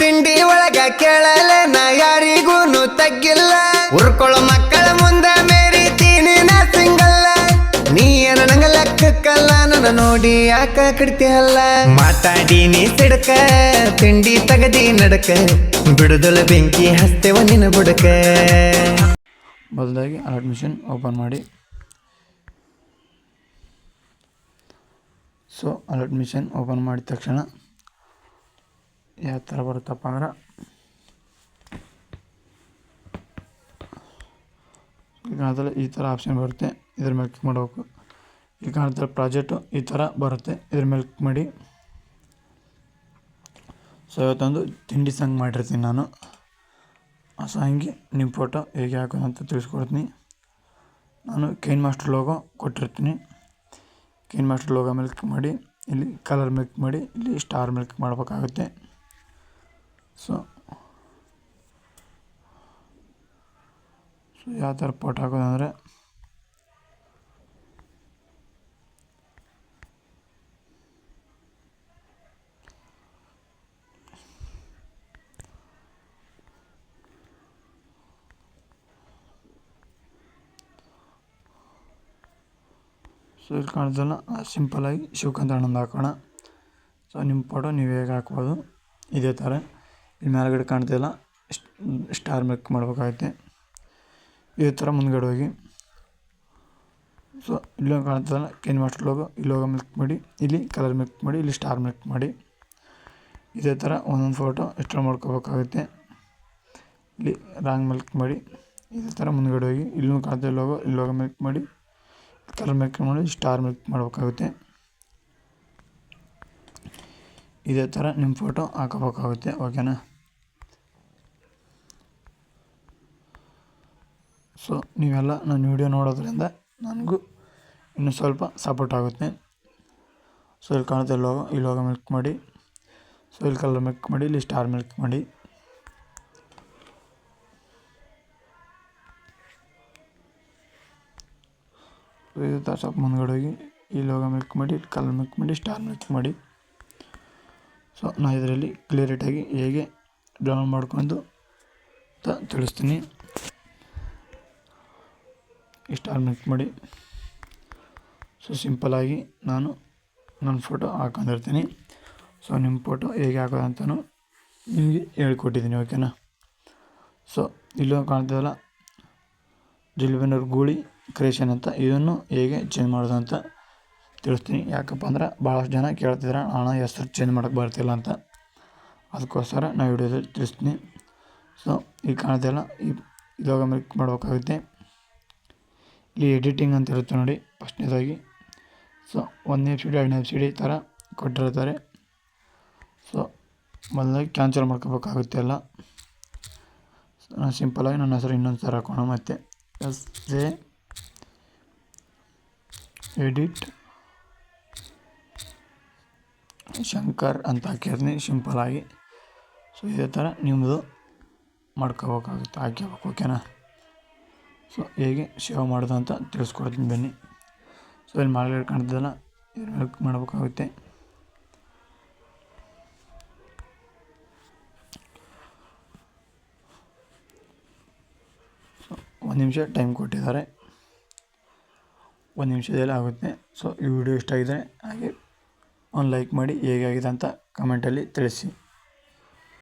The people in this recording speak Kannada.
ತಿಂಡಿ ಒಳಗ ಕೇಳಲ್ಲ ನಾ ಯಾರಿಗೂನು ತಗ್ಗಿಲ್ಲ. ಉರ್ಕೊಳ್ಳೋ ಮಕ್ಕಳ ಮುಂದೆ ಮೇರಿತೀನಿ ನಾ ಸಿಂಗಲ್ಲ. ನೀ ಏನ ನಂಗ ಲೆಕ್ಕಕ್ಕಲ್ಲ, ನನ್ನ ನೋಡಿ ಯಾಕ ಕಡ್ತಿಯಲ್ಲ. ಮಾತಾಡೀನಿ ಸಿಡಕ, ತಿಂಡಿ ತಗದಿ ನಡಕ. ಬಿಡುದಲ ಬೆಂಕಿ ಹಸ್ತೇವ ನಿನ್ನ ಬುಡಕ. ಮೊದಲಾಗಿ ಅಡ್ಮಿಷನ್ ಮಿಷನ್ ಓಪನ್ ಮಾಡಿ. ಸೊ ಅಲರ್ಟ್ ಮಿಷನ್ ಓಪನ್ ಮಾಡಿದ ತಕ್ಷಣ ಯಾವ ಥರ ಬರುತ್ತಪ್ಪ ಅಂದ್ರೆ? ಈಗ ಅದರಲ್ಲಿ ಈ ಥರ ಆಪ್ಷನ್ ಬರುತ್ತೆ, ಇದ್ರ ಮೇಲೆ ಕ್ಲಿಕ್ ಮಾಡಬೇಕು. ಈಗ ಕಾಣ್ತಾರೆ ಪ್ರಾಜೆಕ್ಟು ಈ ಥರ ಬರುತ್ತೆ, ಇದ್ರ ಮೇಲೆ ಕ್ಲಿಕ್ ಮಾಡಿ. ಸೊ ಇವತ್ತೊಂದು ತಿಂಡಿ ಸಾಂಗ್ ಮಾಡಿರ್ತೀನಿ ನಾನು. ಆ ಸಾಂಗ್ಗೆ ನಿಮ್ಮ ಫೋಟೋ ಹೇಗೆ ಹಾಕೋದು ಅಂತ ತಿಳಿಸ್ಕೊಡ್ತೀನಿ. ನಾನು ಕೈನ್ ಮಾಸ್ಟರ್ ಲೋಗೋ ಕೊಟ್ಟಿರ್ತೀನಿ. ಕೈನ್ ಮಾಸ್ಟರ್ ಲೋಗೋ ಮೇಲೆ ಕ್ಲಿಕ್ ಮಾಡಿ, ಇಲ್ಲಿ ಕಲರ್ ಮೇಲೆ ಕ್ಲಿಕ್ ಮಾಡಿ, ಇಲ್ಲಿ ಸ್ಟಾರ್ ಮೇಲೆ ಕ್ಲಿಕ್ ಮಾಡಬೇಕಾಗುತ್ತೆ ಸೊ ಸೊ ಯಾವ ಥರ ಪೋಟ್ ಹಾಕೋದಂದರೆ ಸೊ ಇಲ್ಲಿ ಕಾಣಿಸಲ್ಲ ಸಿಂಪಲಾಗಿ ಶಿವಕಾಂತ ಅಣ್ಣಂದು ಹಾಕೋಣ. ಸೊ ನಿಮ್ಮ ಫೋಟೋ ನೀವು ಹೇಗೆ ಹಾಕ್ಬೋದು? ಇದೇ ಥರ ಇಲ್ಲಿ ಮೇಲ್ಗಡೆ ಕಾಣ್ತಿಲ್ಲ ಸ್ಟಾರ್ ಮೆಕ್ ಮಾಡಬೇಕಾಗುತ್ತೆ. ಇದೇ ಥರ ಮುಂದ್ಗಡೆ ಹೋಗಿ. ಸೊ ಇಲ್ಲೊಂದು ಕಾಣ್ತದಲ್ಲ ಕೆನ್ ಮಾಸ್ಟರ್ ಲೋಗೋ ಇಲ್ಲಿ ಲೋಗೋ ಮಿಲ್ಕ್ ಮಾಡಿ, ಇಲ್ಲಿ ಕಲರ್ ಮಿಲ್ಕ್ ಮಾಡಿ, ಇಲ್ಲಿ ಸ್ಟಾರ್ ಮಿಲ್ಕ್ ಮಾಡಿ. ಇದೇ ಥರ ಒಂದೊಂದು ಫೋಟೋ ಎಕ್ಸ್ಟ್ರಾ ಮಾಡ್ಕೋಬೇಕಾಗುತ್ತೆ. ಇಲ್ಲಿ ರಾಂಗ್ ಮಿಲ್ಕ್ ಮಾಡಿ, ಇದೇ ಥರ ಮುಂದ್ಗಡೆ ಹೋಗಿ. ಇಲ್ಲೂ ಕಾಣ್ತಾ ಲೋಗೋ ಇಲ್ಲಿ ಲೋಗೋ ಮಿಲ್ಕ್ ಮಾಡಿ ಕಲರ್ ಮಿಲ್ಕ್ ಮಾಡಿ ಸ್ಟಾರ್ ಮಿಲ್ಕ್ ಮಾಡಬೇಕಾಗುತ್ತೆ. ಇದೇ ಥರ ನಿಮ್ಮ ಫೋಟೋ ಹಾಕೋಬೇಕಾಗುತ್ತೆ ಓಕೆನಾ ಸೊ, ನೀವೆಲ್ಲ ನನ್ನ ವಿಡಿಯೋ ನೋಡೋದ್ರಿಂದ ನನಗೂ ಇನ್ನೂ ಸ್ವಲ್ಪ ಸಪೋರ್ಟ್ ಆಗುತ್ತೆ. ಸೊ, ಇಲ್ಲಿ ಕಾಣುತ್ತೆ ಲೋಗೋ, ಈ ಲೋಗೋ ಮಿಲ್ಕ್ ಮಾಡಿ. ಸೊ, ಇಲ್ಲಿ ಕಲರ್ ಮಿಲ್ಕ್ ಮಾಡಿ, ಇಲ್ಲಿ ಸ್ಟಾರ್ ಮಿಲ್ಕ್ ಮಾಡಿ. ಇದೇ ಸ್ವಲ್ಪ ಮುಂದ್ಗಡೆ ಹೋಗಿ, ಈ ಲೋಗೋ ಮಿಲ್ಕ್ ಮಾಡಿ, ಇಲ್ಲಿ ಕಲರ್ ಮಿಲ್ಕ್ ಮಾಡಿ ಸ್ಟಾರ್ ಮಿಲ್ಕ್ ಮಾಡಿ. ಸೊ ನಾನು ಇದರಲ್ಲಿ ಕ್ಲಿಯರಿಟಾಗಿ ಹೇಗೆ ಡೌನ್ಲೋಡ್ ಮಾಡ್ಕೊಂಡು ಅಂತ ತಿಳಿಸ್ತೀನಿ. ಸ್ಟಾರ್ ಮಿಲ್ಕ್ ಮಾಡಿ. ಸೊ ಸಿಂಪಲಾಗಿ ನಾನು ನನ್ನ ಫೋಟೋ ಹಾಕೊಂಡಿರ್ತೀನಿ. ಸೊ ನಿಮ್ಮ ಫೋಟೋ ಹೇಗೆ ಹಾಕೋದಂತನೂ ನಿಮಗೆ ಹೇಳ್ಕೊಟ್ಟಿದ್ದೀನಿ ಓಕೆನಾ ಸೊ ಇಲ್ಲೂ ಕಾಣ್ತದಲ್ಲ ಜಿಲ್ಬೆನೂರ್ ಗೂಳಿ ಕ್ರಿಯೇಷನ್ ಅಂತ. ಇದನ್ನು ಹೇಗೆ ಚೇಂಜ್ ಮಾಡೋದು ಅಂತ ತಿಳಿಸ್ತೀನಿ. ಯಾಕಪ್ಪ ಅಂದ್ರೆ ಭಾಳಷ್ಟು ಜನ ಕೇಳ್ತಿದ್ರೆ, ಅಣ್ಣ, ಹೆಸ್ರು ಚೇಂಜ್ ಮಾಡೋಕ್ಕೆ ಬರ್ತಿಲ್ಲ ಅಂತ. ಅದಕ್ಕೋಸ್ಕರ ನಾನು ವಿಡಿಯೋದಲ್ಲಿ ತಿಳಿಸ್ತೀನಿ. ಸೊ ಈಗ ಕಾಣ್ತಿಲ್ಲ ಈ ಇವಾಗ ಕ್ಲಿಕ್ ಮಾಡಬೇಕಾಗುತ್ತೆ. ಇಲ್ಲಿ ಎಡಿಟಿಂಗ್ ಅಂತ ಇರುತ್ತೆ ನೋಡಿ ಫಸ್ಟ್ನೇದಾಗಿ. ಸೊ ಒಂದನೇ ಎಫ್ ಸಿ ಡಿ ಎರಡನೇ ಎಫ್ ಸಿ ಡಿ ಥರ ಕೊಟ್ಟಿರ್ತಾರೆ. ಸೊ ಮೊದಲಾಗಿ ಕ್ಯಾನ್ಸಲ್ ಮಾಡ್ಕೋಬೇಕಾಗುತ್ತೆ ಎಲ್ಲ. ನಾನು ಸಿಂಪಲಾಗಿ ನನ್ನ ಹೆಸರು ಇನ್ನೊಂದು ಥರ ಹಾಕೋಣ ಮತ್ತು. ಎಸ್ ಜೆ ಎಡಿಟ್ ಶಂಕರ್ ಅಂತ ಹಾಕಿರ್ತೀನಿ ಸಿಂಪಲಾಗಿ ಸೊ ಇದೇ ಥರ ನಿಮ್ಮದು ಮಾಡ್ಕೋಬೇಕಾಗುತ್ತೆ. ಹಾಕ್ಯಬೇಕು ಓಕೆನಾ ಸೊ, ಹೇಗೆ ಸೇವ್ ಮಾಡೋದು ಅಂತ ತಿಳಿಸ್ಕೊಡ್ತೀನಿ ಬನ್ನಿ. ಸೊ, ಇಲ್ಲಿ ಮಾರ್ಗಡೆ ಕಾಣ್ತದಲ್ಲ ಇದ್ರ ಮಾಡಬೇಕಾಗುತ್ತೆ. ಸೊ, ಒಂದು ನಿಮಿಷ ಟೈಮ್ ಕೊಟ್ಟಿದ್ದಾರೆ. ಒಂದು ನಿಮಿಷದಲ್ಲಿ ಆಗುತ್ತೆ. ಸೊ, ಈ ವಿಡಿಯೋ ಇಷ್ಟ ಆಗಿದ್ರೆ ಹಾಗೆ ಒಂದು ಲೈಕ್ ಮಾಡಿ ಹೇಗಾಗಿದೆ ಅಂತ ಕಮೆಂಟಲ್ಲಿ ತಿಳಿಸಿ.